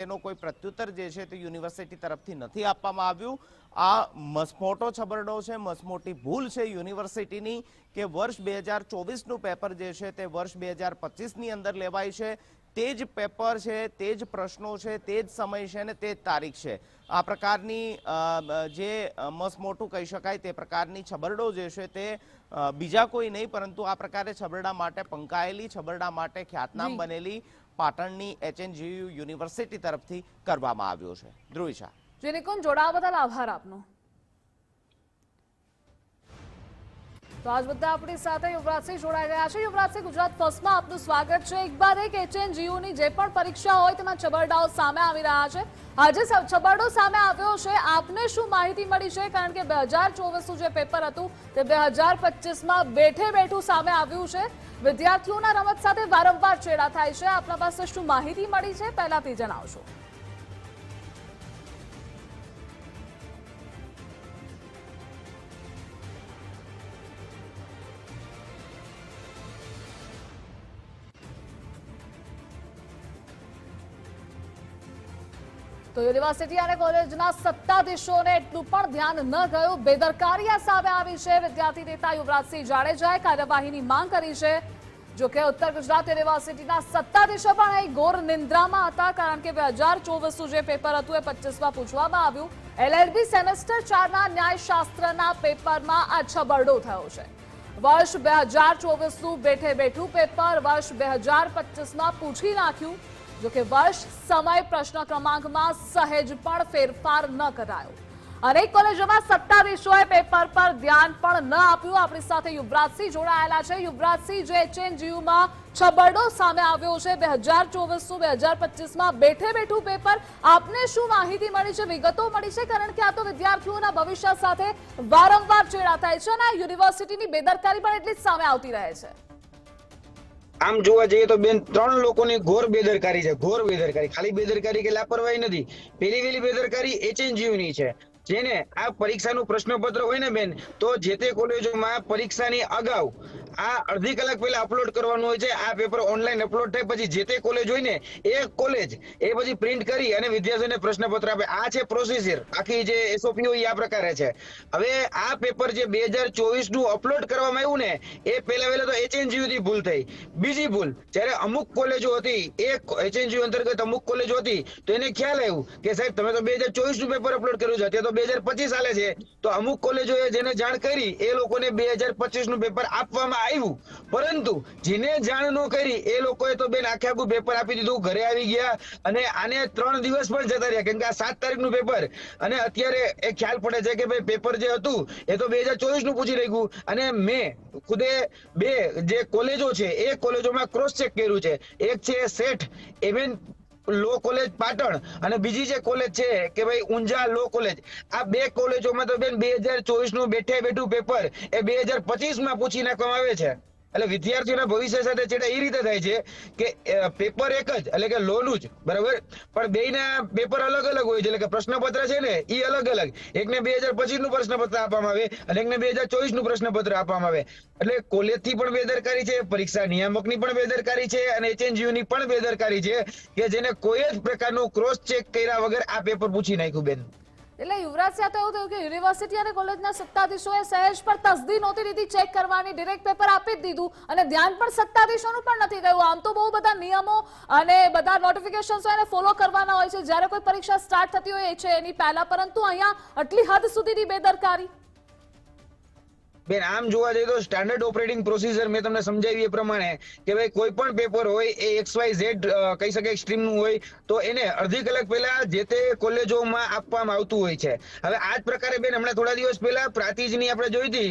તેનો કોઈ પ્રત્યુત્તર જે છે તે યુનિવર્સિટી તરફથી નથી આપવામાં આવ્યું. આ મસમોટો છબરડો છે, મસમોટી ભૂલ છે યુનિવર્સિટીની કે વર્ષ બે હજાર ચોવીસનું પેપર જે છે તે વર્ષ બે હજાર પચીસની અંદર લેવાય છે. તે જ પેપર છે તે જ પ્રશ્નો છે તે જ સમય છે અને તે જ તારીખ છે. આ પ્રકારની જે મસમોટું કહી શકાય તે પ્રકારની છબરડો જે છે તે બીજા કોઈ નહીં પરંતુ આ પ્રકારે છબરડા માટે પંકાયેલી છબરડા માટે ખ્યાતનામ બનેલી પાટણની એચએનજીયુ યુનિવર્સિટી તરફથી કરવામાં આવ્યો છે. ધ્રુવિશા જેને કોણ જોડાવા બદલ આભાર આપનો. તો આજ બધા આપણી સાથે યુવરાજસિંહ જોડાઈ ગયા છે. યુવરાજસિંહ ગુજરાત ફર્સ્ટમાં આપનું સ્વાગત છે. એક બાદ એક એચએનજીયુની જે પણ પરીક્ષા હોય તેમાં છબરડાઓ સામે આવી રહ્યા છે. આજે છબરડો સામે આવ્યો છે. આપને શું માહિતી મળી છે? કારણ કે બે હજાર ચોવીસનું જે પેપર હતું તે બે હજાર પચીસમાં બેઠે બેઠું સામે આવ્યું છે. વિદ્યાર્થીઓના રમત સાથે વારંવાર છેડા થાય છે. આપના પાસે શું માહિતી મળી છે? પહેલાથી જણાવશો. તો યુનિવર્સિટી અને કોલેજના સત્તાધીશોને એટલું પણ ધ્યાન ન ગયું. બેદરકારી સામે આવી છે. વિદ્યાર્થી નેતા યુવરાજસિંહ જાડેજાએ કાર્યવાહીની માંગ કરી છે. જો કે ઉત્તર ગુજરાત યુનિવર્સિટીના સત્તાધીશો પણ અહીં ઘોર નિંદ્રામાં હતા, કારણ કે બે હજાર ચોવીસનું જે પેપર હતું એ પચીસમાં પૂછવામાં આવ્યું. એલએલબી સેમેસ્ટર ચારના ન્યાયશાસ્ત્રના પેપરમાં આ છબરડો થયો છે. વર્ષ બે હજાર ચોવીસનું બેઠે બેઠું પેપર, વર્ષ બે હજાર પચીસમાં પૂછી નાખ્યું. જો કે વર્ષ સમય પ્રશ્ન ક્રમાંકમાં સહેજ પણ ફેરફાર ન કરાયો. અનેક કોલેજોમાં સત્તાધીશોએ પેપર પર ધ્યાન પણ ન આપ્યું. આપણી સાથે યુવરાજસિંહ જોડાયેલા છે. યુવરાજસિંહ, જે એચએનજીયુમાં છબરડો સામે આવ્યો છે. બે હજાર ચોવીસનું બે હજાર પચીસમાં બેઠે બેઠું પેપર આપને શું માહિતી મળી છે, વિગતો મળી છે? કારણ કે આ તો વિદ્યાર્થીઓના ભવિષ્ય સાથે વારંવાર ચેડા થાય છે અને યુનિવર્સિટીની બેદરકારી પણ એટલી જ સામે આવતી રહે છે. આમ જોવા જઈએ તો બેન, ત્રણ લોકોની ઘોર બેદરકારી છે, ઘોર બેદરકારી. ખાલી બેદરકારી કે લાપરવાહી નથી. પેલી વેલી બેદરકારી એચએનજીયુની છે. જેને આ પરીક્ષાનું પ્રશ્નપત્ર હોય ને બેન, તો જે તે કોલેજોમાં પરીક્ષાની અગાઉ આ અડધી કલાક પહેલા અપલોડ કરવાનું હોય છે. આ પેપર ઓનલાઈન અપલોડ થાય, પછી જે તે કોલેજ હોય ને, એ કોલેજ એ પછી પ્રિન્ટ કરી અને વિદ્યાર્થીઓને પ્રશ્નપત્ર આપે. આ છે પ્રોસીજર આખી જે એસઓપી હોય આ પ્રકારે છે. હવે આ પેપર જે બે હજાર ચોવીસનું અપલોડ કરવામાં આવ્યું ને, એ પહેલા પહેલા તો એચએનજીયુ થી ભૂલ થઈ. બીજી ભૂલ, જ્યારે અમુક કોલેજો હતી, એ એચએનજીયુ અંતર્ગત અમુક કોલેજો હતી, તો એને ખ્યાલ આવ્યું કે સાહેબ, તમે તો બે હજાર ચોવીસનું પેપર અપલોડ કર્યું છે, અત્યારે તો બે હજાર પચીસ હાલે છે. તો અમુક કોલેજોએ જેને જાણ કરી, એ લોકોને બે હજાર પચીસનું પેપર આપવામાં આવ્યું. પરંતુ જેને જાણ ન કરી, એ લોકોએ તો બેન આખે આખું પેપર આપી દીધું, ઘરે આવી ગયા અને આને ત્રણ દિવસ પણ જતા રહ્યા. કેમ કે આ સાત તારીખનું પેપર અને અત્યારે એ ખ્યાલ પડે છે કે ભાઈ પેપર જે હતું, એ તો બે હજાર ચોવીસનું પૂછી રહ્યું અને મેં ખુદે બે જે કોલેજો છે, એ કોલેજોમાં ક્રોસ ચેક કર્યું છે. એક છે Sheth MN law college Patan અને બીજી જે કોલેજ છે કે ભાઈ ઊંઝા લો કોલેજ આ બે કોલેજોમાં તો બેન બે હજાર ચોવીસનું બેઠે બેઠું પેપર એ બે હજાર પચીસમાં પૂછી નાખવામાં આવે છે. એટલે વિદ્યાર્થીઓના ભવિષ્ય સાથે છેડા એ રીતે થાય છે કે પેપર એક જ, એટલે કે લોનું જ, બરાબર? પણ બેયના પેપર અલગ અલગ હોય છે, એટલે કે પ્રશ્નપત્ર છે ને એ અલગ અલગ. એકને બે હજાર પચીસનું પ્રશ્નપત્ર આપવામાં આવે અને એકને બે હજાર ચોવીસનું પ્રશ્નપત્ર આપવામાં આવે. એટલે કોલેજથી પણ બેદરકારી છે, પરીક્ષા નિયામકની પણ બેદરકારી છે અને એચએનજીયુ ની પણ બેદરકારી છે કે જેને કોઈ જ પ્રકારનું ક્રોસ ચેક કર્યા વગર આ પેપર પૂછી નાખ્યું બેન. એટલે યુવરાજ સાથે એવું થયું કે યુનિવર્સિટી અને કોલેજના સત્તાધીશોએ સહેજ પર તસદી નહોતી લીધી, ચેક કરવાની ડિરેક્ટ પેપર આપી જ દીધું અને ધ્યાન પણ સત્તાધીશોનું પણ નથી ગયું. આમ તો બહુ બધા નિયમો અને બધા નોટિફિકેશન્સ એને ફોલો કરવાના હોય છે. જ્યારે કોઈ પરીક્ષા સ્ટાર્ટ થતી હોય છે એની પહેલા, પરંતુ અહીંયા આટલી હદ સુધીની બેદરકારી બેન, આમ જોવા જઈએ તો સ્ટાન્ડર્ડ ઓપરેટિંગ પ્રોસીજર મેં તમને સમજાવી એ પ્રમાણે કે ભાઈ કોઈ પણ પેપર હોય એ એક્સ વાય ઝેડ કહી શકાય સ્ટ્રીમનું હોય, તો એને અડધી કલાક પહેલા જે તે કોલેજોમાં આપવામાં આવતું હોય છે. હવે આ જ પ્રકારે બેન, હમણાં થોડા દિવસ પહેલા પ્રાતિજની આપણે જોઈ હતી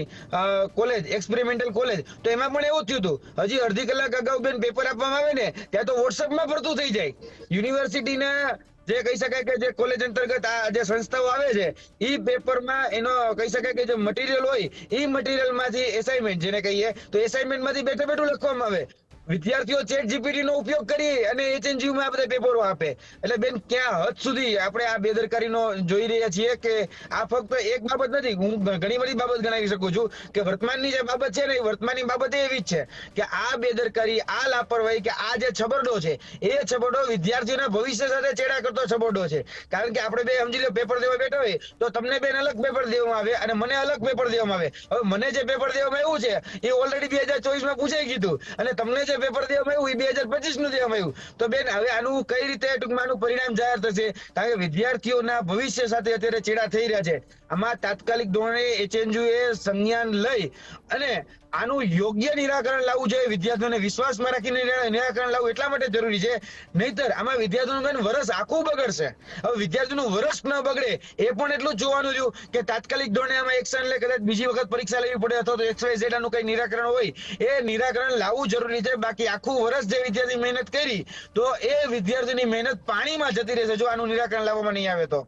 કોલેજ એક્સપેરિમેન્ટલ કોલેજ. તો એમાં પણ એવું થયું હતું. હજી અડધી કલાક અગાઉ બેન પેપર આપવામાં આવે ને, ત્યાં તો વોટ્સઅપમાં ભરતું થઈ જાય. યુનિવર્સિટીના જે કહી શકાય કે જે કોલેજ અંતર્ગત આ જે સંસ્થાઓ આવે છે, ઈ પેપરમાં એનો કહી શકાય કે જે મટીરિયલ હોય, ઈ મટીરિયલમાંથી એસાઇનમેન્ટ જેને કહીએ, તો એસાઇનમેન્ટમાંથી બેઠે બેઠું લખવામાં આવે. વિદ્યાર્થીઓ ચેટ જીપીટી નો ઉપયોગ કરી અને એચએનજીયુ માં આ બધા પેપરો આપે. એટલે બેન, ક્યાં હદ સુધી આપણે આ બેદરકારીનો જોઈ રહ્યા છીએ કે આ ફક્ત એક બાબત નથી, હું ઘણી બધી બાબત ગણાવી શકું છું કે વર્તમાનની જે બાબત છે ને, એ વર્તમાનની બાબત એવી જ છે કે આ બેદરકારી, આ લાપરવાહી કે આ જે છબરડો છે, એ છબરડો વિદ્યાર્થીઓના ભવિષ્ય સાથે ચેડા કરતો છબરડો છે. કારણ કે આપણે બે સમજી લો પેપર દેવા બેઠા હોય તો તમને બેન અલગ પેપર દેવામાં આવે અને મને અલગ પેપર દેવામાં આવે. હવે મને જે પેપર દેવામાં આવ્યું છે, એ ઓલરેડી બે હજાર ચોવીસમાં પૂછાઈ ગયું અને તમને જે પેપર દેવામાં આવ્યું એ બે હજાર પચીસનું દેવામાં આવ્યું તો બેન, હવે આનું કઈ રીતે ટૂંકમાં આનું પરિણામ જાહેર થશે? કારણ કે વિદ્યાર્થીઓના ભવિષ્ય સાથે અત્યારે ચેડા થઈ રહ્યા છે. આમાં તાત્કાલિક ધોરણે એચએનયુ એ સંજ્ઞાન લઈ અને આનું યોગ્ય નિરાકરણ લાવવું જોઈએ, વિદ્યાર્થીઓને વિશ્વાસમાં રાખીને નિરાકરણ લાવવું એટલા માટે જરૂરી છે. નહીતર આમાં વિદ્યાર્થીઓનું વરસ આખું બગડશે. હવે વિદ્યાર્થીનું વરસ ન બગડે એ પણ એટલું જોવાનું રહ્યું કે તાત્કાલિક ધોરણે આમાં એક્શન લે, કદાચ બીજી વખત પરીક્ષા લેવી પડે અથવા તો એક્સ વાય ઝેડ આનું કઈ નિરાકરણ હોય, એ નિરાકરણ લાવવું જરૂરી છે. બાકી આખું વરસ જે વિદ્યાર્થી મહેનત કરી, તો એ વિદ્યાર્થીની મહેનત પાણીમાં જતી રહેશે. જો આનું નિરાકરણ લાવવામાં નહીં આવે તો.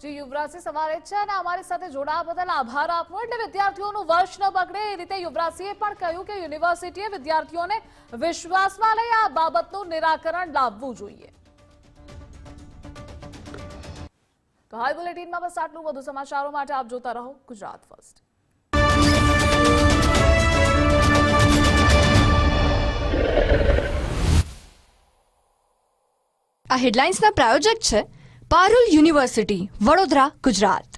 જી, યુવરાજસિંહ સવારે છે અને અમારી સાથે જોડાવા બદલ આભાર આપવો એટલે વિદ્યાર્થીઓનું વર્ષ ન બગડે એ રીતે યુવરાજસિંહે પણ કહ્યું કે યુનિવર્સિટીએ વિદ્યાર્થીઓને વિશ્વાસમાં લઈ આ બાબતનું નિરાકરણ લાવવું જોઈએ. તો હાલ બુલેટિનમાં બસ આટલું. વધુ સમાચારો માટે આપ જોતા રહો ગુજરાત ફર્સ્ટ. આ હેડલાઇન્સના પ્રાયોજક છે પારુલ યુનિવર્સિટી વડોદરા ગુજરાત.